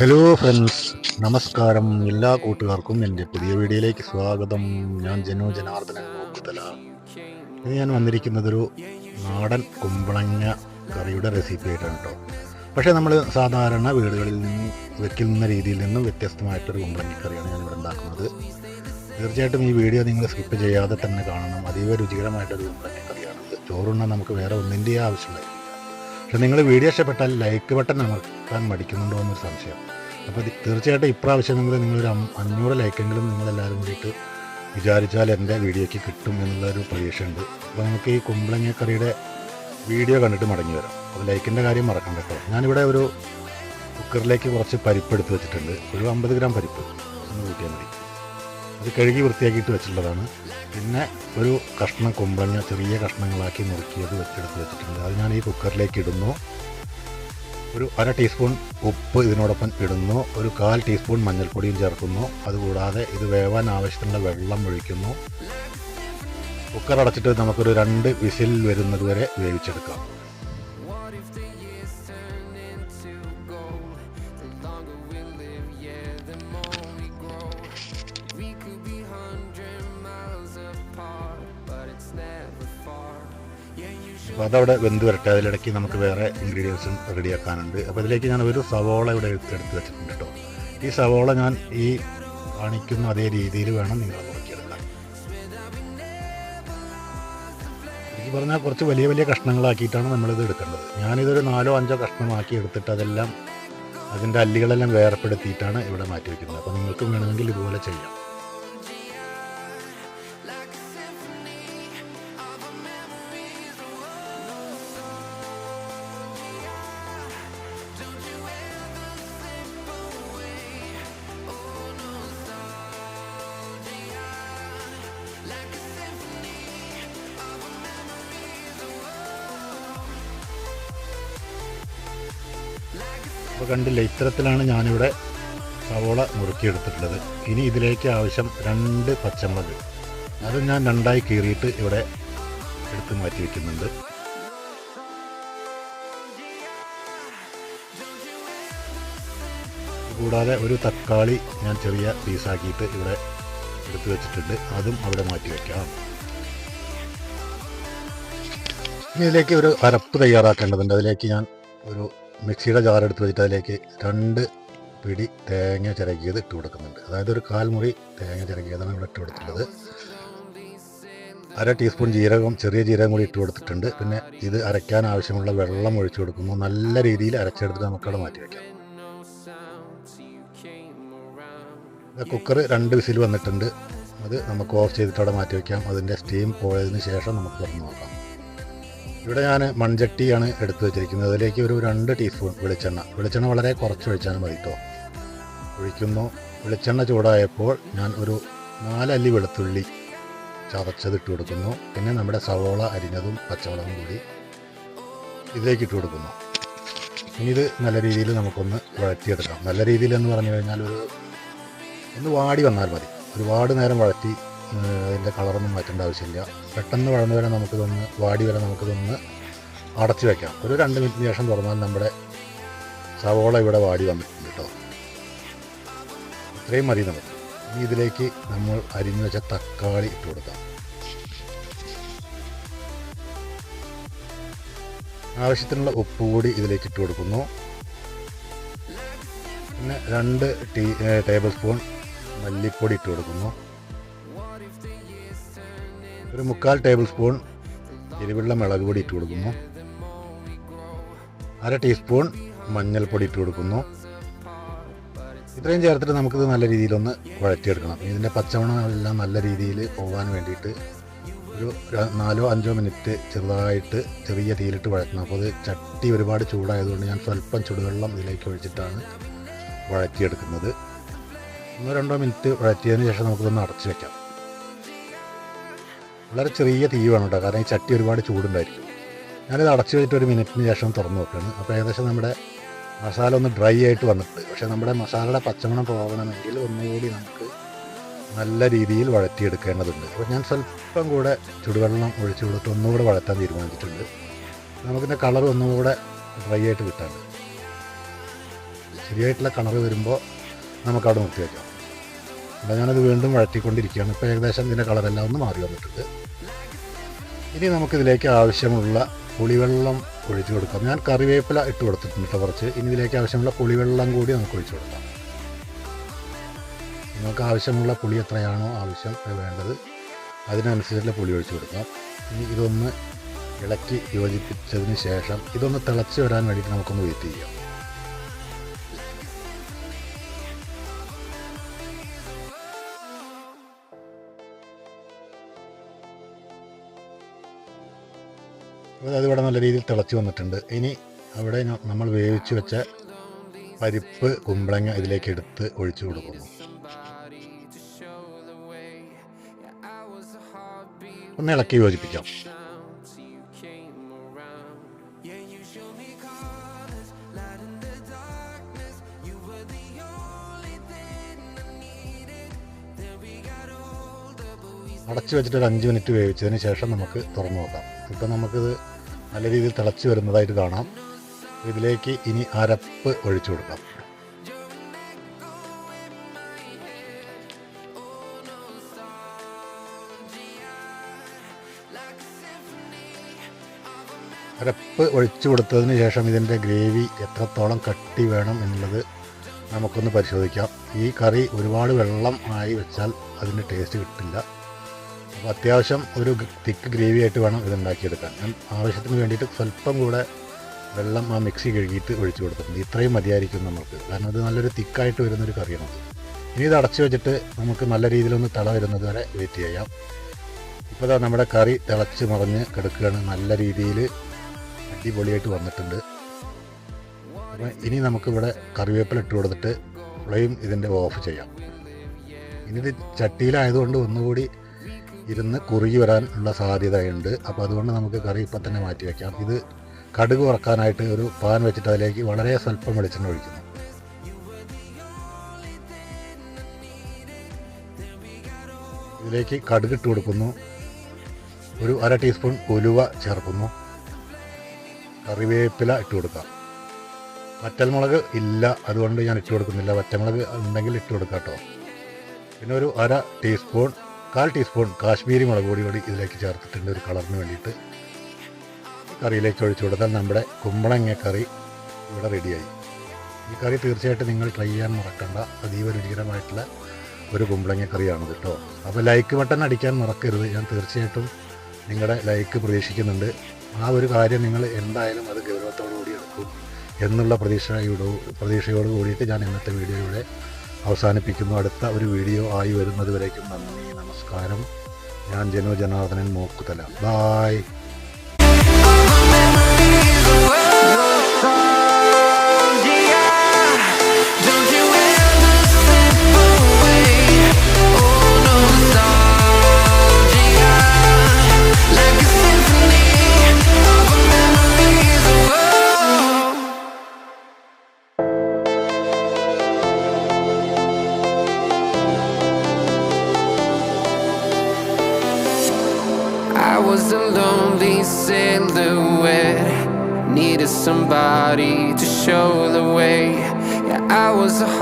Hello friends നമസ്കാരം. എല്ലാ കൂട്ടുകാർക്കും എന്റെ പുതിയ വീഡിയോയിലേക്ക് സ്വാഗതം. ഞാൻ ജനോ ജനാർദ്ദനൻ നോക്കുതല ഇത് ഞാൻ വന്നിരിക്കുന്നതൊരു നാടൻ കുമ്പളങ്ങ കറിയുടെ റെസിപ്പി ആയിട്ടാണ് കേട്ടോ പക്ഷേ നമ്മൾ സാധാരണ വീടുകളിൽ നിന്ന് വെക്കുന്ന രീതിയിൽ നിന്നും വ്യത്യസ്തമായിട്ടൊരു കുമ്പളങ്ങ കറിയാണ് ഞാൻ ഇവിടെ ഉണ്ടാക്കുന്നത്. തീർച്ചയായിട്ടും ഈ വീഡിയോ നിങ്ങൾ സ്കിപ്പ് ചെയ്യാതെ തന്നെ കാണണം. അതീവ രുചികരമായിട്ടൊരു കുമ്പളങ്ങ കറിയാണിത്. ചോറുണ്ണാൻ നമുക്ക് വേറെ ഒന്നിന്റെയും ആവശ്യമില്ല. പക്ഷെ നിങ്ങൾ വീഡിയോ ഇഷ്ടപ്പെട്ടാൽ ലൈക്ക് ബട്ടൺ അമർത്താൻ മടിക്കുന്നുണ്ടോ എന്നൊരു സംശയം. അപ്പോൾ തീർച്ചയായിട്ടും ഇപ്രാവശ്യം നിങ്ങൾ നിങ്ങളൊരു അഞ്ഞൂറ് ലൈക്കെങ്കിലും നിങ്ങളെല്ലാവരും കൂടിയിട്ട് വിചാരിച്ചാൽ എന്റെ വീഡിയോയ്ക്ക് കിട്ടും എന്നുള്ളൊരു പ്രതീക്ഷയുണ്ട്. അപ്പോൾ നമുക്ക് ഈ കുമ്പളങ്ങക്കറിയുടെ വീഡിയോ കണ്ടിട്ട് മടങ്ങി വരാം. അപ്പോൾ ലൈക്കിന്റെ കാര്യം മറക്കണ്ട കേട്ടോ. ഞാനിവിടെ ഒരു കുക്കറിലേക്ക് കുറച്ച് പരിപ്പ് എടുത്ത് വെച്ചിട്ടുണ്ട്. ഒരു അമ്പത് ഗ്രാം പരിപ്പ് ഒന്ന് കൂട്ടിയാൽ മതി. അത് കഴുകി വൃത്തിയാക്കിയിട്ട് വെച്ചിട്ടുള്ളതാണ്. പിന്നെ ഒരു കഷ്ണം കുമ്പളങ്ങ ചെറിയ കഷ്ണങ്ങളാക്കി നുറുക്കിയത് വെച്ചെടുത്ത് വെച്ചിട്ടുണ്ട്. അത് ഞാൻ ഈ കുക്കറിലേക്ക് ഇടുന്നു. ഒരു അര ടീസ്പൂൺ ഉപ്പ് ഇതിനോടൊപ്പം ഇടുന്നു. ഒരു കാൽ ടീസ്പൂൺ മഞ്ഞൾപ്പൊടിയും ചേർക്കുന്നു. അതുകൂടാതെ ഇത് വേവാൻ ആവശ്യത്തിനുള്ള വെള്ളം ഒഴിക്കുന്നു. കുക്കർ അടച്ചിട്ട് നമുക്കൊരു രണ്ട് വിസിൽ വരുന്നത് വരെ വേവിച്ചെടുക്കാം. അപ്പോൾ അതവിടെ വെന്ത് വരട്ടെ. അതിലിടയ്ക്ക് നമുക്ക് വേറെ ഇൻഗ്രീഡിയൻസും റെഡിയാക്കാനുണ്ട് അപ്പോൾ ഇതിലേക്ക് ഞാൻ ഒരു സവോള ഇവിടെ എടുത്ത് വെച്ചിട്ടുണ്ട് കേട്ടോ ഈ സവോള ഞാൻ ഈ കാണിക്കുന്ന അതേ രീതിയിൽ വേണം നിങ്ങൾ നോക്കിയെടുക്കാൻ. എനിക്ക് പറഞ്ഞാൽ കുറച്ച് വലിയ വലിയ കഷ്ണങ്ങളാക്കിയിട്ടാണ് നമ്മളിത് എടുക്കേണ്ടത്. ഞാനിതൊരു നാലോ അഞ്ചോ കഷ്ണമാക്കി എടുത്തിട്ട് അതെല്ലാം അതിന്റെ അല്ലികളെല്ലാം വേർപ്പെടുത്തിയിട്ടാണ് ഇവിടെ മാറ്റി വയ്ക്കുന്നത് അപ്പോൾ നിങ്ങൾക്കും വേണമെങ്കിൽ ഇതുപോലെ ചെയ്യാം. അപ്പോൾ കണ്ടില്ല ഇത്തരത്തിലാണ് ഞാനിവിടെ സവോള മുറുക്കിയെടുത്തിട്ടുള്ളത്. ഇനി ഇതിലേക്ക് ആവശ്യം രണ്ട് പച്ചമുളക്. അത് ഞാൻ രണ്ടായി കീറിയിട്ട് ഇവിടെ എടുത്ത് മാറ്റി വയ്ക്കുന്നുണ്ട് കൂടാതെ ഒരു തക്കാളി ഞാൻ ചെറിയ പീസാക്കിയിട്ട് ഇവിടെ എടുത്തു വെച്ചിട്ടുണ്ട്. അതും അവിടെ മാറ്റി വയ്ക്കാം ഇതിലേക്ക് ഒരു അരപ്പ് തയ്യാറാക്കേണ്ടതുണ്ട്. അതിലേക്ക് ഞാൻ ഒരു മിക്സിയുടെ ജാർ എടുത്ത് വെച്ചിട്ട് അതിലേക്ക് രണ്ട് പിടി തേങ്ങ ചിരകിയത് ഇട്ട് കൊടുക്കുന്നുണ്ട്. അതായത് ഒരു കാൽമുറി തേങ്ങ ചിരകിയതാണ് ഇവിടെ ഇട്ട് കൊടുത്തിട്ടുള്ളത്. അര ടീസ്പൂൺ ജീരകം ചെറിയ ജീരകം കൂടി ഇട്ട് കൊടുത്തിട്ടുണ്ട്. പിന്നെ ഇത് അരയ്ക്കാൻ ആവശ്യമുള്ള വെള്ളം ഒഴിച്ചു കൊടുക്കുന്നു നല്ല രീതിയിൽ അരച്ചെടുത്ത് നമുക്കവിടെ മാറ്റി വയ്ക്കാം കുക്കർ രണ്ട് വിസിൽ വന്നിട്ടുണ്ട്. അത് നമുക്ക് ഓഫ് ചെയ്തിട്ട് അവിടെ മാറ്റി വയ്ക്കാം അതിന്റെ സ്റ്റീം പോയതിന് ശേഷം നമുക്ക് തുറന്ന് നോക്കാം. ഇവിടെ ഞാൻ മൺചട്ടിയാണ് എടുത്തു വെച്ചിരിക്കുന്നത്. അതിലേക്ക് ഒരു രണ്ട് ടീസ്പൂൺ വെളിച്ചെണ്ണ. വെളിച്ചെണ്ണ വളരെ കുറച്ച് ഒഴിച്ചാൽ മതി കേട്ടോ ഒഴിക്കുന്നു. വെളിച്ചെണ്ണ ചൂടായപ്പോൾ ഞാൻ ഒരു നാലല്ലി വെളുത്തുള്ളി ചതച്ചത് ഇട്ട് കൊടുക്കുന്നു. പിന്നെ നമ്മുടെ സവോള അരിഞ്ഞതും പച്ചമുളകും കൂടി ഇതിലേക്ക് ഇട്ട് കൊടുക്കുന്നു. ഇനി ഇത് നല്ല രീതിയിൽ നമുക്കൊന്ന് വഴറ്റിയെടുക്കാം. നല്ല രീതിയിൽ എന്ന് പറഞ്ഞു കഴിഞ്ഞാൽ ഒരു ഒന്ന് വാടി വന്നാൽ മതി. ഒരുപാട് നേരം വഴറ്റി അതിന്റെ കളറൊന്നും മാറ്റേണ്ട ആവശ്യമില്ല. പെട്ടെന്ന് വളർന്ന് വരെ നമുക്കിതൊന്ന് വാടി വരെ നമുക്കിതൊന്ന് അടച്ചു വയ്ക്കാം ഒരു രണ്ട് മിനിറ്റിന് ശേഷം തുറന്നാൽ നമ്മുടെ സവോള ഇവിടെ വാടി വന്നിട്ടുണ്ട് കേട്ടോ. ഇത്രയും മതി നമുക്ക്. ഇനി ഇതിലേക്ക് നമ്മൾ അരിഞ്ഞു വെച്ച തക്കാളി ഇട്ട് കൊടുക്കാം. ആവശ്യത്തിനുള്ള ഉപ്പ് കൂടി ഇതിലേക്ക് ഇട്ട് കൊടുക്കുന്നു. പിന്നെ രണ്ട് ടീ ടേബിൾ സ്പൂൺ മല്ലിപ്പൊടി ഇട്ട് കൊടുക്കുന്നു. ഒരു മുക്കാൽ ടേബിൾ സ്പൂൺ എരിവുള്ള മുളക് പൊടി ഇട്ട് കൊടുക്കുന്നു. അര ടീസ്പൂൺ മഞ്ഞൾപ്പൊടി ഇട്ട് കൊടുക്കുന്നു. ഇത്രയും ചേർത്തിട്ട് നമുക്കിത് നല്ല രീതിയിലൊന്ന് വഴറ്റിയെടുക്കണം. ഇതിന്റെ പച്ചമണം എല്ലാം നല്ല രീതിയിൽ പോകാൻ വേണ്ടിയിട്ട് ഒരു നാലോ അഞ്ചോ മിനിറ്റ് ചെറുതായിട്ട് ചെറിയ തീയിലിട്ട് വഴറ്റണം. അപ്പോൾ അത് ചട്ടി ഒരുപാട് ചൂടായതുകൊണ്ട് ഞാൻ സ്വല്പം ചുടുവെള്ളം ഇതിലേക്ക് ഒഴിച്ചിട്ടാണ് വഴറ്റിയെടുക്കുന്നത്. ഒന്നോ രണ്ടോ മിനിറ്റ് വഴറ്റിയതിന് ശേഷം നമുക്കിതൊന്ന് അടച്ചു വെക്കാം. വളരെ ചെറിയ തീ വേണം കേട്ടോ. കാരണം ഈ ചട്ടി ഒരുപാട് ചൂടുണ്ടായിരിക്കും. ഞാനിത് അടച്ചു വെച്ചിട്ട് ഒരു മിനിറ്റിന് ശേഷം തുറന്നു നോക്കുകയാണ്. അപ്പോൾ ഏകദേശം നമ്മുടെ മസാല ഒന്ന് ഡ്രൈ ആയിട്ട് വന്നിട്ടുണ്ട്. പക്ഷേ നമ്മുടെ മസാലയുടെ പച്ചമണം പോകണമെങ്കിൽ ഒന്നുകൂടി നമുക്ക് നല്ല രീതിയിൽ വഴറ്റിയെടുക്കേണ്ടതുണ്ട്. അപ്പോൾ ഞാൻ സ്വല്പം കൂടെ ചുടുവെള്ളം ഒഴിച്ചു കൊടുത്ത് ഒന്നുകൂടെ വഴറ്റാൻ തീരുമാനിച്ചിട്ടുണ്ട്. നമുക്കിന്റെ കളർ ഒന്നുകൂടെ ഡ്രൈ ആയിട്ട് കിട്ടാണ്ട് ശരിയായിട്ടുള്ള കളർ വരുമ്പോൾ നമുക്കവിടെ നിർത്തി വയ്ക്കാം അപ്പോൾ ഞാനത് വീണ്ടും വഴറ്റിക്കൊണ്ടിരിക്കുകയാണ്. ഇപ്പോൾ ഏകദേശം ഇതിന്റെ കളറെല്ലാം ഒന്ന് മാറി വന്നിട്ടുണ്ട്. ഇനി നമുക്കിതിലേക്ക് ആവശ്യമുള്ള പുളിവെള്ളം ഒഴിച്ചു കൊടുക്കാം. ഞാൻ കറിവേപ്പില ഇട്ട് കൊടുത്തിട്ടുണ്ട് കുറച്ച്. ഇനി ഇതിലേക്ക് ആവശ്യമുള്ള പുളിവെള്ളം കൂടി നമുക്ക് ഒഴിച്ചു കൊടുക്കാം. നിങ്ങൾക്ക് ആവശ്യമുള്ള പുളി എത്രയാണോ ആവശ്യം വേണ്ടത് അതിനനുസരിച്ചുള്ള പുളി ഒഴിച്ചു കൊടുക്കാം. ഇനി ഇതൊന്ന് ഇളക്കി യോജിപ്പിച്ചതിന് ശേഷം ഇതൊന്ന് തിളച്ച് വരാൻ വേണ്ടിയിട്ട് നമുക്കൊന്ന് വെയിറ്റ് ചെയ്യാം. അപ്പോൾ അതിവിടെ നല്ല രീതിയിൽ തിളച്ച് വന്നിട്ടുണ്ട്. ഇനി അവിടെ നമ്മൾ വേവിച്ച് വെച്ച പരിപ്പ് കുമ്പളങ്ങ ഇതിലേക്ക് എടുത്ത് ഒഴിച്ചു കൊടുക്കുന്നു. ഒന്ന് ഇളക്കി യോജിപ്പിക്കാം. അടച്ചു വെച്ചിട്ട് ഒരു അഞ്ച് മിനിറ്റ് വേവിച്ചതിന് ശേഷം നമുക്ക് തുറന്നു നോക്കാം. ഇപ്പം നമുക്കിത് നല്ല രീതിയിൽ തിളച്ച് വരുന്നതായിട്ട് കാണാം. ഇതിലേക്ക് ഇനി അരപ്പ് ഒഴിച്ചു കൊടുക്കാം. അരപ്പ് ഒഴിച്ചു കൊടുത്തതിന് ശേഷം ഇതിന്റെ ഗ്രേവി എത്രത്തോളം കട്ടി വേണം എന്നുള്ളത് നമുക്കൊന്ന് പരിശോധിക്കാം. ഈ കറി ഒരുപാട് വെള്ളം ആയി വെച്ചാൽ അതിന്റെ ടേസ്റ്റ് കിട്ടില്ല. അപ്പോൾ അത്യാവശ്യം ഒരു തിക്ക് ഗ്രേവി ആയിട്ട് വേണം ഇത് ഉണ്ടാക്കിയെടുക്കാൻ ഞാൻ ആവശ്യത്തിന് വേണ്ടിയിട്ട് സ്വല്പം കൂടെ വെള്ളം ആ മിക്സി കഴുകിയിട്ട് ഒഴിച്ചു കൊടുത്തിട്ടുണ്ട്. ഇത്രയും മതിയായിരിക്കും നമുക്ക് കാരണം അത് നല്ലൊരു തിക്കായിട്ട് വരുന്നൊരു കറിയാണ് ഇനി ഇത് അടച്ചു വെച്ചിട്ട് നമുക്ക് നല്ല രീതിയിലൊന്ന് തിള വരുന്നത് വരെ വെയിറ്റ് ചെയ്യാം. ഇപ്പോൾ ഇതാ നമ്മുടെ കറി തിളച്ച് മറിഞ്ഞ് കിടക്കുകയാണ്. നല്ല രീതിയിൽ അടിപൊളിയായിട്ട് വന്നിട്ടുണ്ട്. അപ്പം ഇനി നമുക്കിവിടെ കറിവേപ്പില ഇട്ട് കൊടുത്തിട്ട് ഫ്ലെയിം ഇതിന്റെ ഓഫ് ചെയ്യാം. ഇനി ഇത് ചട്ടിയിലായതുകൊണ്ട് ഒന്നുകൂടി ഇരുന്ന് കുറുകി വരാൻ ഉള്ള സാധ്യതയുണ്ട്. അപ്പോൾ അതുകൊണ്ട് നമുക്ക് കറി ഇപ്പം തന്നെ മാറ്റി വയ്ക്കാം ഇത് കടുക് വറക്കാനായിട്ട് ഒരു പാൻ വെച്ചിട്ട് അതിലേക്ക് വളരെ സ്വല്പം വെളിച്ചെണ്ണ ഒഴിക്കുന്നു. ഇതിലേക്ക് കടുക് ഇട്ട് കൊടുക്കുന്നു. ഒരു അര ടീസ്പൂൺ ഉലുവ ചേർക്കുന്നു. കറിവേപ്പില ഇട്ട് കൊടുക്കാം. വറ്റൽമുളക് ഇല്ല അതുകൊണ്ട് ഞാൻ ഇട്ട് കൊടുക്കുന്നില്ല. വറ്റമുളക് ഉണ്ടെങ്കിൽ ഇട്ട് കൊടുക്കാം കേട്ടോ. പിന്നെ ഒരു അര ടീസ്പൂൺ കാൽ ടീസ്പൂൺ കാശ്മീരി മുളക് പൊടി കൂടി ഇതിലേക്ക് ചേർത്തിട്ടുണ്ട് ഒരു കളറിന് വേണ്ടിയിട്ട്. കറിയിലേക്ക് ഒഴിച്ചു കൊടുത്താൽ നമ്മുടെ കുമ്പളങ്ങ കറി ഇവിടെ റെഡിയായി. ഈ കറി തീർച്ചയായിട്ടും നിങ്ങൾ ട്രൈ ചെയ്യാൻ മറക്കണ്ട. അതീവ രുചികരമായിട്ടുള്ള ഒരു കുമ്പളങ്ങ കറിയാണ് കേട്ടോ. അപ്പോൾ ലൈക്ക് ബട്ടൺ അടിക്കാൻ മറക്കരുത്. ഞാൻ തീർച്ചയായിട്ടും നിങ്ങളുടെ ലൈക്ക് പ്രതീക്ഷിക്കുന്നുണ്ട്. ആ ഒരു കാര്യം നിങ്ങൾ എന്തായാലും അത് ഗൗരവത്തോടു കൂടി എടുക്കും എന്നുള്ള പ്രതീക്ഷയോട് പ്രതീക്ഷയോട് കൂടിയിട്ട് ഞാൻ ഇന്നത്തെ വീഡിയോ ഇവിടെ അവസാനിപ്പിക്കുന്നു. അടുത്ത ഒരു വീഡിയോ ആയി വരുന്നത് വരേക്കും നന്ദി. നമസ്കാരം. ഞാൻ Jano Janardhanan Mokkuthala. Bye. Was a lonely silhouette. Needed somebody to show the way. Yeah, I was a heart.